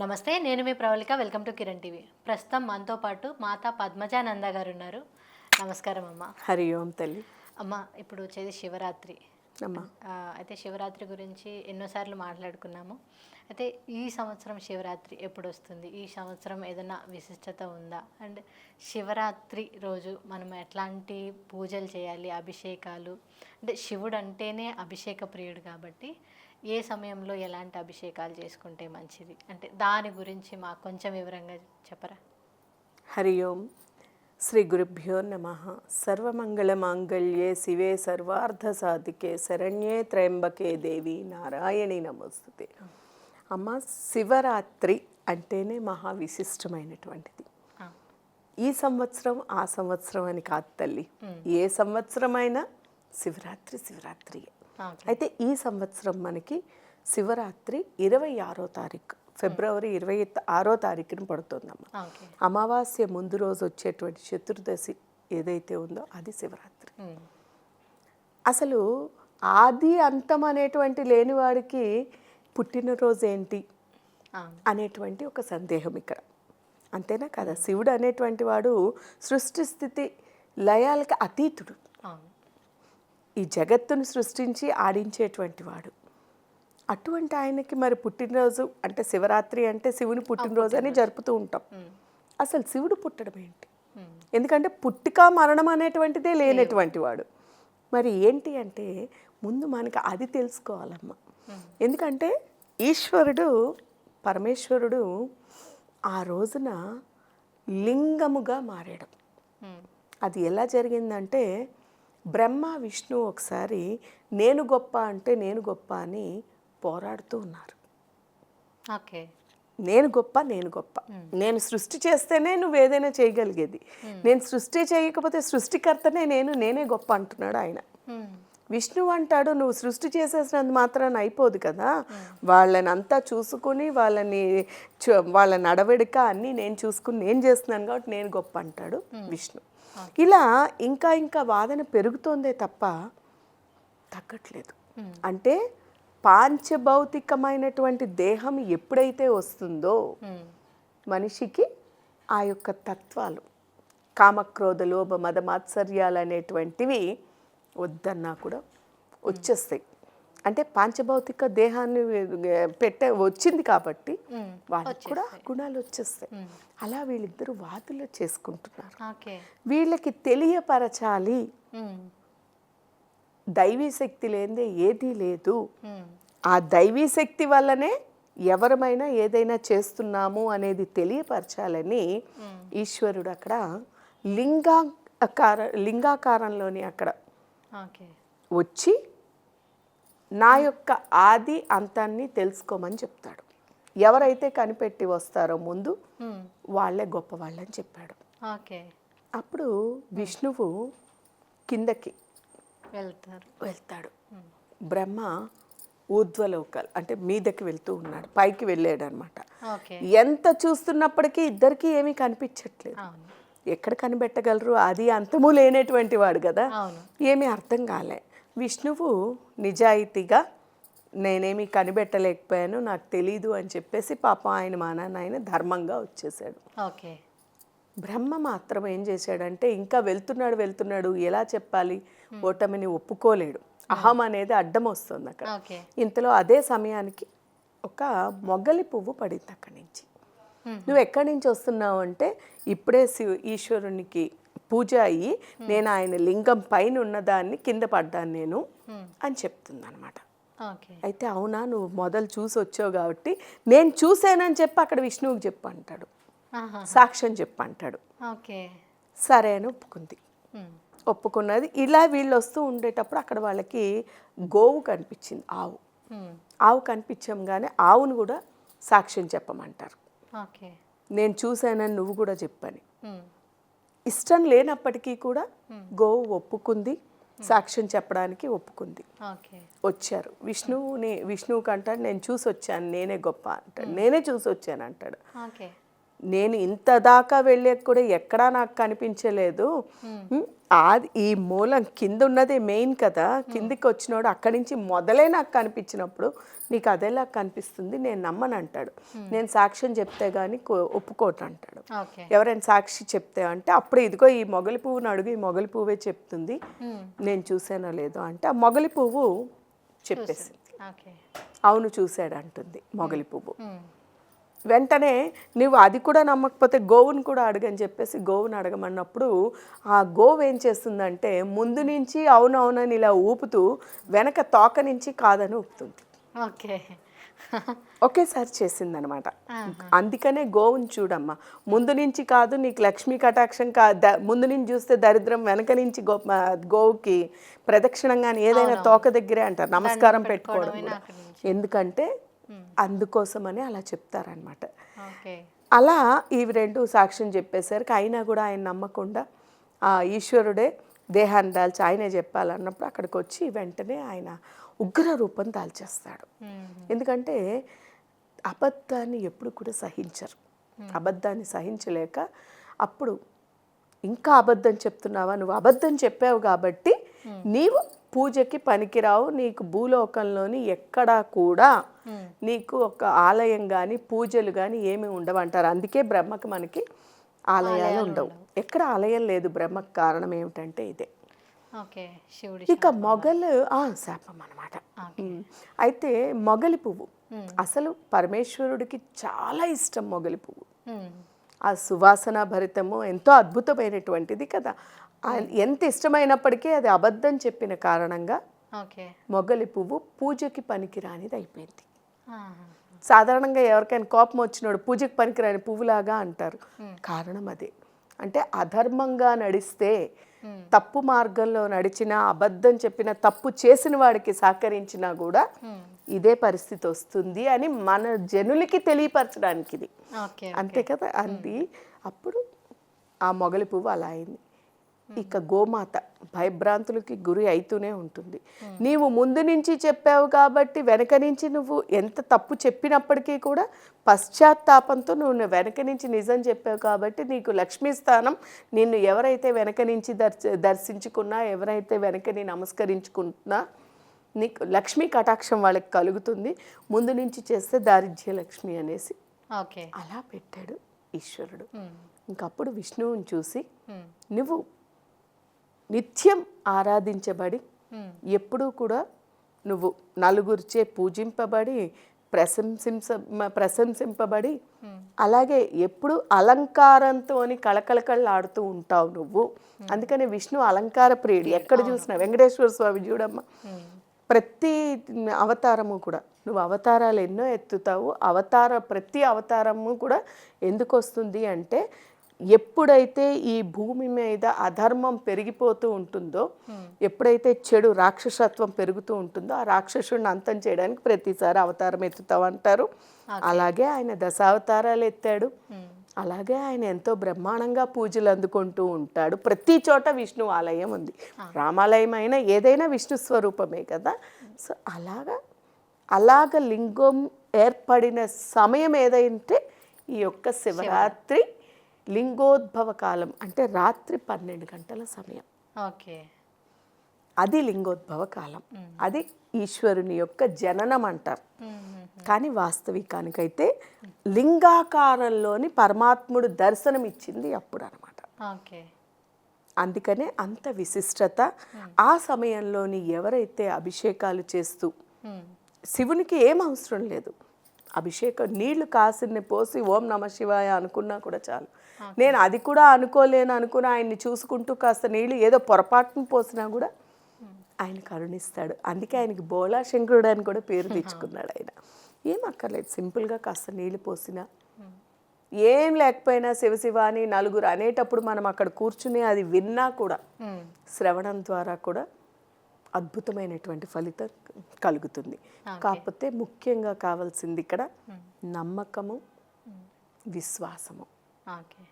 నమస్తే నేను మీ Pravalika. Welcome to Kiran TV. ప్రస్తుతం మనతో పాటు మాతా పద్మజానంద గారు ఉన్నారు. నమస్కారం అమ్మ. హరి ఓం తల్లి. అమ్మ ఇప్పుడు వచ్చేది శివరాత్రి. అమ్మ. అయితే శివరాత్రి గురించి ఎన్నోసార్లు మాట్లాడుకున్నాము. అయితే ఈ సంవత్సరం శివరాత్రి ఎప్పుడు వస్తుంది ఈ సంవత్సరం ఏదైనా విశిష్టత ఉందా? అండ్ శివరాత్రి రోజు మనం ఎట్లాంటి పూజలు చేయాలి? అభిషేకాలు. అంటే శివుడు అంటేనే అభిషేక ప్రియుడు కాబట్టి ఏ సమయంలో ఎలాంటి అభిషేకాలు చేసుకుంటే మంచిది? అంటే దాని గురించి మాకు కొంచెం వివరంగా చెప్పరా? హరి ఓం. శ్రీ గురుభ్యో నమ. సర్వమంగళ మాంగళ్యే శివే సర్వార్థ సాధికే శరణ్యే త్రయంబకే దేవి నారాయణి నమస్తుతే. అమ్మ శివరాత్రి అంటేనే మహా విశిష్టమైనటువంటిది ఈ సంవత్సరం ఆ సంవత్సరం అని కాదు తల్లి. ఏ సంవత్సరమైనా శివరాత్రి శివరాత్రియే. అయితే ఈ సంవత్సరం మనకి శివరాత్రి ఇరవై ఆరో తారీఖు ఫిబ్రవరి ఇరవై ఆరో తారీఖున పడుతుందమ్మ. అమావాస్య ముందు రోజు వచ్చేటువంటి చతుర్దశి ఏదైతే ఉందో అది శివరాత్రి. అసలు ఆది అంతం అనేటువంటి లేనివాడికి పుట్టినరోజు ఏంటి? అనేటువంటి ఒక సందేహం ఇక్కడ. అంతేనా కదా? శివుడు అనేటువంటి వాడు సృష్టి స్థితి లయాలకి అతీతుడు. ఈ జగత్తును సృష్టించి ఆడించేటువంటి వాడు. అటువంటి ఆయనకి మరి పుట్టినరోజు అంటే శివరాత్రి అంటే శివుని పుట్టినరోజు అని జరుపుతూ ఉంటాం. అసలు శివుడు పుట్టడం ఏంటి? ఎందుకంటే పుట్టిక మరణం అనేటువంటిదే లేనటువంటి వాడు. మరి ఏంటి అంటే ముందు మనకి అది తెలుసుకోవాలమ్మా. ఎందుకంటే ఈశ్వరుడు పరమేశ్వరుడు ఆ రోజున లింగముగా మారాడు. అది ఎలా జరిగిందంటే బ్రహ్మ విష్ణు ఒకసారి నేను గొప్ప అంటే నేను గొప్ప అని పోరాడుతూ ఉన్నారు. ఓకే. నేను గొప్ప నేను గొప్ప. నేను సృష్టి చేస్తేనే నువ్వు ఏదైనా చేయగలిగేది. నేను సృష్టి చేయకపోతే సృష్టికర్తనే నేను నేనే గొప్ప అంటున్నాడు ఆయన. విష్ణువు అంటాడు నువ్వు సృష్టి చేసేసినంత మాత్రాన అయిపోదు కదా. వాళ్ళని అంతా చూసుకుని వాళ్ళని చు- వాళ్ళ నడవడిక అన్నీ నేను చూసుకుని నేను చేస్తున్నాను కాబట్టి నేను గొప్ప అంటాడు విష్ణు. ఇలా ఇంకా ఇంకా వాదన పెరుగుతోందే తప్ప తగ్గట్లేదు. అంటే పాంచభౌతికమైనటువంటి దేహం ఎప్పుడైతే వస్తుందో మనిషికి ఆ యొక్క తత్వాలు కామక్రోధ లోభ మద మాత్సర్యాలు అనేటువంటివి వద్దన్నా కూడా వచ్చేస్తాయి. అంటే పాంచభౌతిక దేహాన్ని పెట్టే వచ్చింది కాబట్టి వాళ్ళకి కూడా గుణాలు వచ్చేస్తాయి. అలా వీళ్ళిద్దరూ వాదులు చేసుకుంటున్నారు. ఓకే. వీళ్ళకి తెలియపరచాలి. దైవీ శక్తి లేనిదే ఏదీ లేదు. ఆ దైవీ శక్తి వల్లనే ఎవరమైనా ఏదైనా చేస్తున్నాము అనేది తెలియపరచాలని ఈశ్వరుడు అక్కడ లింగాకార లింగాకారంలోని అక్కడ వచ్చి నా యొక్క ఆది అంతాన్ని తెలుసుకోమని చెప్తాడు. ఎవరైతే కనిపెట్టి వస్తారో ముందు వాళ్ళే గొప్పవాళ్ళని చెప్పాడు. అప్పుడు విష్ణువు కిందకి వెళ్తారు. వెళ్తాడు. బ్రహ్మ ఊర్ధ్వలోకాలు అంటే మీదకి వెళ్తూ ఉన్నాడు. పైకి వెళ్ళాడు అనమాట ఓకే. ఎంత చూస్తున్నప్పటికీ ఇద్దరికి ఏమీ కనిపించట్లేదు. ఎక్కడ కనిపెట్టగలరు? అది అంతము లేనటువంటి వాడు కదా. ఏమీ అర్థం కాలే. విష్ణువు నిజాయితీగా నేనేమీ కనిపెట్టలేకపోయాను నాకు తెలీదు అని చెప్పేసి పాపం ఆయన మా నాన్న ఆయన ధర్మంగా వచ్చేసాడు. ఓకే. బ్రహ్మ మాత్రం ఏం చేశాడంటే ఇంకా వెళ్తున్నాడు వెళ్తున్నాడు ఎలా చెప్పాలి? ఓటమిని ఒప్పుకోలేడు. అహం అనేది అడ్డం వస్తుంది అక్కడ. ఇంతలో అదే సమయానికి ఒక మొగలి పువ్వు పడింది అక్కడి నుంచి. నువ్వు ఎక్కడి నుంచి వస్తున్నావు అంటే ఇప్పుడే శివ ఈశ్వరునికి పూజ అయ్యి నేను ఆయన లింగం పైన ఉన్నదాన్ని కింద పడ్డాను నేను. అని చెప్తుంది అనమాట ఓకే. అయితే అవునా నువ్వు మొదలు చూసి వచ్చావు కాబట్టి నేను చూశానని చెప్పి అక్కడ విష్ణువుకి చెప్పు అంటాడు సాక్ష్యం చెప్పు అంటాడు ఓకే. సరే అని ఒప్పుకుంది. ఒప్పుకున్నది. ఇలా వీళ్ళు వస్తూ ఉండేటప్పుడు అక్కడ వాళ్ళకి గోవు కనిపించింది ఆవు. ఆవు కనిపించంగానే ఆవును కూడా సాక్ష్యం చెప్పమంటారు. ఓకే. నేను చూశానని నువ్వు కూడా చెప్పని. ఇష్టం లేనప్పటికీ కూడా గోవు ఒప్పుకుంది సాక్ష్యం చెప్పడానికి ఒప్పుకుంది. ఓకే. వచ్చారు. విష్ణువుని విష్ణువుకి అంటాడు నేను చూసి వచ్చాను నేనే గొప్ప అంటాడు నేనే చూసి వచ్చాను అంటాడు. ఓకే. నేను ఇంత దాకా వెళ్ళాక కూడా ఎక్కడా నాకు కనిపించలేదు. అది ఈ మూలం కింద ఉన్నదే మెయిన్ కదా. కిందికి వచ్చినోడు అక్కడి నుంచి మొదలే నాకు కనిపించినప్పుడు నీకు అదేలా కనిపిస్తుంది నేను నమ్మను అంటాడు నేను సాక్ష్యం చెప్తే కానీ ఒప్పుకోట అంటాడు ఎవరైనా సాక్షి చెప్తే అంటే అప్పుడు ఇదిగో ఈ మొగలి పువ్వును అడుగు ఈ మొగలి పువ్వే చెప్తుంది. నేను చూసానో లేదో అంటే ఆ మొగలి పువ్వు చెప్పేసింది. అవును చూశాడు అంటుంది మొగలి పువ్వు. వెంటనే నువ్వు అది కూడా నమ్మకపోతే గోవుని కూడా అడగని చెప్పేసి గోవుని అడగమన్నప్పుడు ఆ గోవు ఏం చేస్తుందంటే ముందు నుంచి అవునవునని ఇలా ఊపుతూ వెనక తోక నుంచి కాదని ఊపుతుంది. ఓకే. ఒకేసారి చేసిందనమాట. అందుకనే గోవుని చూడమ్మా. ముందు నుంచి కాదు నీకు లక్ష్మీ కటాక్షం కా ద- ముందు నుంచి చూస్తే దరిద్రం వెనక నుంచి గో గోవుకి ప్రదక్షిణంగాని ఏదైనా తోక దగ్గరే అంటారు. నమస్కారం పెట్టుకోవడం ఎందుకంటే అందుకోసమని అలా చెప్తారనమాట అలా ఇవి రెండు సాక్ష్యం చెప్పేసరికి అయినా కూడా ఆయన నమ్మకుండా ఆ ఈశ్వరుడే దేహాన్ని దాల్చి ఆయనే చెప్పాలన్నప్పుడు అక్కడికి వచ్చి వెంటనే ఆయన ఉగ్ర రూపం దాల్చేస్తాడు. ఎందుకంటే అబద్ధాన్ని ఎప్పుడు కూడా సహించరు. అబద్ధాన్ని సహించలేక అప్పుడు ఇంకా అబద్ధం చెప్తున్నావా? నువ్వు అబద్ధం చెప్పావు కాబట్టి నీవు పూజకి పనికిరావు. నీకు భూలోకంలోని ఎక్కడా కూడా నీకు ఒక ఆలయం కానీ పూజలు కానీ ఏమి ఉండవంటారు అందుకే బ్రహ్మకి మనకి ఆలయాలు ఉండవు. ఎక్కడ ఆలయం లేదు బ్రహ్మకు కారణం ఏమిటంటే ఇదే. ఇక మొగలు శాపం అనమాట అయితే మొగలి పువ్వు అసలు పరమేశ్వరుడికి చాలా ఇష్టం మొగలి పువ్వు. ఆ సువాసన భరితము ఎంతో అద్భుతమైనటువంటిది కదా. ఎంత ఇష్టమైనప్పటికీ అది అబద్ధం చెప్పిన కారణంగా ఓకే. మొగలి పువ్వు పూజకి పనికిరానిది అయిపోయింది. సాధారణంగా ఎవరికైనా కోపం వచ్చినోడు పూజకి పనికిరాని పువ్వులాగా అంటారు. కారణం అదే. అంటే అధర్మంగా నడిస్తే తప్పు మార్గంలో నడిచిన అబద్ధం చెప్పిన తప్పు చేసిన వాడికి సహకరించినా కూడా ఇదే పరిస్థితి వస్తుంది అని మన జనులకి తెలియపరచడానికి ఇది ఓకే. అంతే కదా? అంది. అప్పుడు ఆ మొగలి పువ్వు అలా అయింది. ఇక గోమాత భయభ్రాంతులకి గురి అవుతూనే ఉంటుంది నీవు ముందు నుంచి చెప్పావు కాబట్టి వెనక నుంచి నువ్వు ఎంత తప్పు చెప్పినప్పటికీ కూడా పశ్చాత్తాపంతో నువ్వు వెనక నుంచి నిజం చెప్పావు కాబట్టి నీకు లక్ష్మీ స్థానం నిన్ను ఎవరైతే వెనక నుంచి దర్శ దర్శించుకున్నా ఎవరైతే వెనకని నమస్కరించుకుంటున్నా నీకు లక్ష్మీ కటాక్షం వాళ్ళకి కలుగుతుంది ముందు నుంచి చేస్తే దారిద్ర్య లక్ష్మి అనేసి ఓకే అలా పెట్టాడు ఈశ్వరుడు. ఇంకప్పుడు విష్ణువుని చూసి. నువ్వు నిత్యం ఆరాధించబడి. ఎప్పుడూ కూడా నువ్వు నలుగురిచే పూజింపబడి ప్రశంసించ ప్రశంసింపబడి అలాగే ఎప్పుడు అలంకారంతో కళకళకళలాడుతూ ఉంటావు నువ్వు. అందుకని విష్ణు అలంకార ప్రియుడు. ఎక్కడ చూసినా వెంకటేశ్వర స్వామి చూడమ్మా. ప్రతి అవతారము కూడా నువ్వు అవతారాలు ఎన్నో ఎత్తుతావు. అవతార ప్రతి అవతారము కూడా ఎందుకు వస్తుంది అంటే ఎప్పుడైతే ఈ భూమి మీద అధర్మం పెరిగిపోతూ ఉంటుందో ఎప్పుడైతే చెడు రాక్షసత్వం పెరుగుతూ ఉంటుందో ఆ రాక్షసుడిని అంతం చేయడానికి ప్రతిసారి అవతారం ఎత్తుతావు అంటారు. అలాగే ఆయన దశావతారాలు ఎత్తాడు. అలాగే ఆయన ఎంతో బ్రహ్మాండంగా పూజలు అందుకుంటూ ఉంటాడు. ప్రతి చోట విష్ణు ఆలయం ఉంది. రామాలయం అయినా ఏదైనా విష్ణు స్వరూపమే కదా. సో అలాగా అలాగ లింగం ఏర్పడిన సమయం ఏదైతే ఈ యొక్క శివరాత్రి లింగోద్భవ కాలం అంటే రాత్రి పన్నెండు గంటల సమయం. ఓకే. అది లింగోద్భవ కాలం. అది ఈశ్వరుని యొక్క జననం అంటారు. కానీ వాస్తవికానికైతే లింగాకారంలోని పరమాత్ముడు దర్శనం ఇచ్చింది అప్పుడు అనమాట ఓకే. అందుకనే అంత విశిష్టత ఆ సమయంలోని ఎవరైతే అభిషేకాలు చేస్తూ. శివునికి ఏం అవసరం లేదు. అభిషేకం నీళ్ళు కాసిని పోసి ఓం నమ శివాయ అనుకున్నా కూడా చాలు. నేను అది కూడా అనుకోలేను అనుకుని ఆయన్ని చూసుకుంటూ కాస్త నీళ్ళు ఏదో పొరపాటును పోసినా కూడా ఆయన కరుణిస్తాడు. అందుకే ఆయనకి బోలా శంకరుడు అని కూడా పేరు తెచ్చుకున్నాడు ఆయన. ఏం అక్కర్లేదు సింపుల్గా కాస్త నీళ్ళు పోసినా. ఏం లేకపోయినా శివ శివ అని నలుగురు అనేటప్పుడు మనం అక్కడ కూర్చుని అది విన్నా కూడా. శ్రవణం ద్వారా కూడా అద్భుతమైనటువంటి ఫలితం కలుగుతుంది. కాకపోతే ముఖ్యంగా కావాల్సింది ఇక్కడ నమ్మకము విశ్వాసము.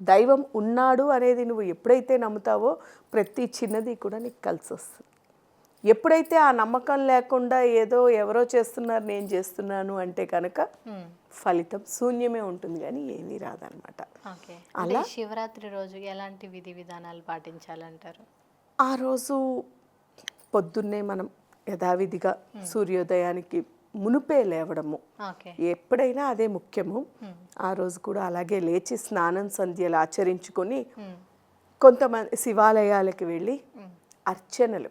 దైవం ఉన్నాడు అనేది నువ్వు ఎప్పుడైతే నమ్ముతావో ప్రతి చిన్నది కూడా నీకు కలిసి వస్తుంది. ఎప్పుడైతే ఆ నమ్మకం లేకుండా ఏదో ఎవరో చేస్తున్నారు నేను చేస్తున్నాను అంటే కనుక ఫలితం శూన్యమే ఉంటుంది కానీ ఏమీ రాదనమాట ఓకే. అంటే శివరాత్రి రోజు ఎలాంటి విధి విధానాలు పాటించాలంటారు? ఆ రోజు పొద్దున్నే మనం యథావిధిగా సూర్యోదయానికి మునుపే లేవడము. ఎప్పుడైనా అదే ముఖ్యము. ఆ రోజు కూడా అలాగే లేచి స్నానం సంధ్యలు ఆచరించుకొని కొంతమంది శివాలయాలకు వెళ్ళి అర్చనలు.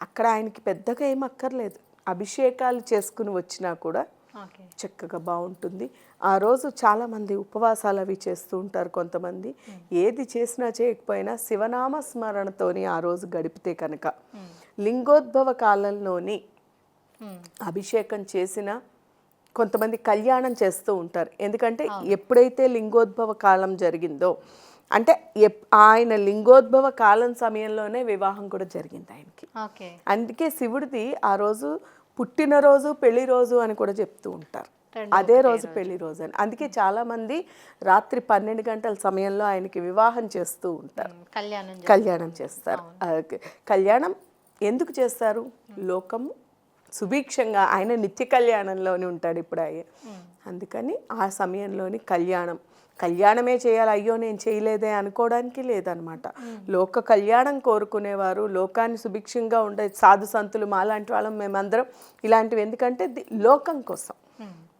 అక్కడ ఆయనకి పెద్దగా ఏం అక్కర్లేదు. అభిషేకాలు చేసుకుని వచ్చినా కూడా చక్కగా బాగుంటుంది. ఆ రోజు చాలామంది ఉపవాసాలు అవి చేస్తూ ఉంటారు కొంతమంది. ఏది చేసినా చేయకపోయినా శివనామ స్మరణతోని ఆ రోజు గడిపితే కనుక. లింగోద్భవ కాలంలోని అభిషేకం చేసిన కొంతమంది కళ్యాణం చేస్తూ ఉంటారు. ఎందుకంటే ఎప్పుడైతే లింగోద్భవ కాలం జరిగిందో అంటే ఎప్- ఆయన లింగోద్భవ కాలం సమయంలోనే వివాహం కూడా జరిగింది ఆయనకి. అందుకే శివుడిది ఆ రోజు పుట్టినరోజు పెళ్ళి రోజు అని కూడా చెప్తూ ఉంటారు. అదే రోజు పెళ్ళి రోజు అని. అందుకే చాలా మంది రాత్రి పన్నెండు గంటల సమయంలో ఆయనకి వివాహం చేస్తూ ఉంటారు. కళ్యాణం కళ్యాణం చేస్తారు. కళ్యాణం ఎందుకు చేస్తారు? లోకము సుభిక్షంగా ఆయన నిత్య కళ్యాణంలోనే ఉంటాడు ఇప్పుడు ఆయన. అందుకని ఆ సమయంలోని కళ్యాణం. కళ్యాణమే చేయాలి అయ్యో నేను చేయలేదే అనుకోవడానికి లేదనమాట. లోక కళ్యాణం కోరుకునేవారు లోకాన్ని సుభిక్షంగా ఉండే సాధు సంతులు మాలాంటి వాళ్ళం మేమందరం ఇలాంటివి. ఎందుకంటే ది- లోకం కోసం.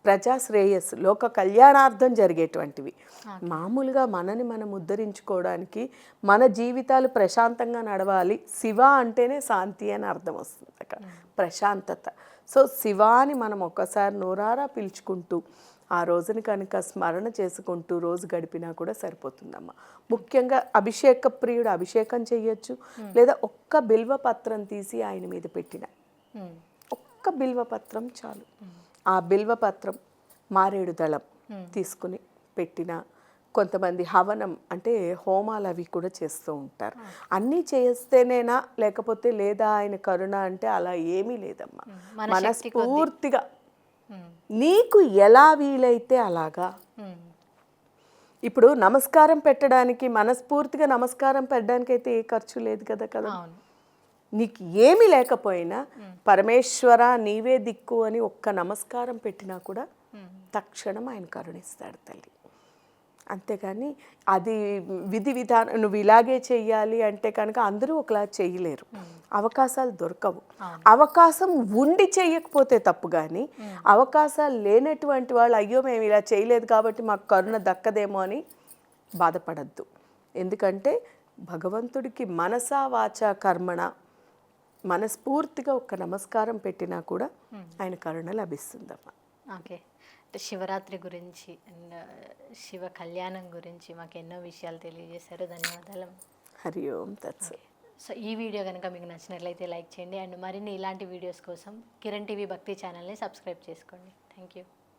ప్రజా శ్రేయస్సు లోక కళ్యాణార్థం జరిగేటువంటివి. మామూలుగా మనని మనం ఉద్ధరించుకోవడానికి మన జీవితాలు ప్రశాంతంగా నడవాలి. శివ అంటేనే శాంతి అని అర్థం వస్తుంది అక్కడ. ప్రశాంతత. సో శివాని మనం ఒక్కసారి నోరారా పిలుచుకుంటూ ఆ రోజుని కనుక స్మరణ చేసుకుంటూ రోజు గడిపినా కూడా సరిపోతుందమ్మా. ముఖ్యంగా అభిషేక ప్రియుడు అభిషేకం చెయ్యొచ్చు. లేదా ఒక్క బిల్వ పత్రం తీసి ఆయన మీద పెట్టిన. ఒక్క బిల్వపత్రం చాలు. ఆ బిల్వపత్రం మారేడు దళం తీసుకుని పెట్టిన కొంతమంది హవనం అంటే హోమాలు అవి కూడా చేస్తూ ఉంటారు. అన్నీ చేస్తేనేనా లేకపోతే లేదా ఆయన కరుణ అంటే అలా ఏమీ లేదమ్మా. మన మనస్ఫూర్తిగా. నీకు ఎలా వీలైతే అలాగా. ఇప్పుడు నమస్కారం పెట్టడానికి మనస్ఫూర్తిగా నమస్కారం పెట్టడానికి అయితే ఏ ఖర్చు లేదు కదా కదా. నీకు ఏమీ లేకపోయినా పరమేశ్వర నీవే దిక్కు అని ఒక్క నమస్కారం పెట్టినా కూడా తక్షణం ఆయన కరుణిస్తాడు తల్లి. అంతేగాని అది విధి విధానం నువ్వు ఇలాగే చెయ్యాలి అంటే కనుక అందరూ ఒకలా చేయలేరు అవకాశాలు దొరకవు. అవకాశం ఉండి చేయకపోతే తప్పు కానీ అవకాశాలు లేనటువంటి వాళ్ళు అయ్యో మేము ఇలా చేయలేదు కాబట్టి మాకు కరుణ దక్కదేమో అని బాధపడద్దు. ఎందుకంటే భగవంతుడికి మనసా వాచా కర్మణ మనస్ఫూర్తిగా ఒక నమస్కారం పెట్టినా కూడా ఆయన కరుణ లభిస్తుందమ్మా. ఓకే. శివరాత్రి గురించి అండ్ శివ కళ్యాణం గురించి మాకు ఎన్నో విషయాలు తెలియజేశారు. ధన్యవాదాలు. హరి ఓం తత్స సో ఈ వీడియో కనుక మీకు నచ్చినట్లయితే లైక్ చేయండి. అండ్ మరిన్ని ఇలాంటి వీడియోస్ కోసం కిరణ్ టీవీ భక్తి ఛానల్ని సబ్స్క్రైబ్ చేసుకోండి. Thank you.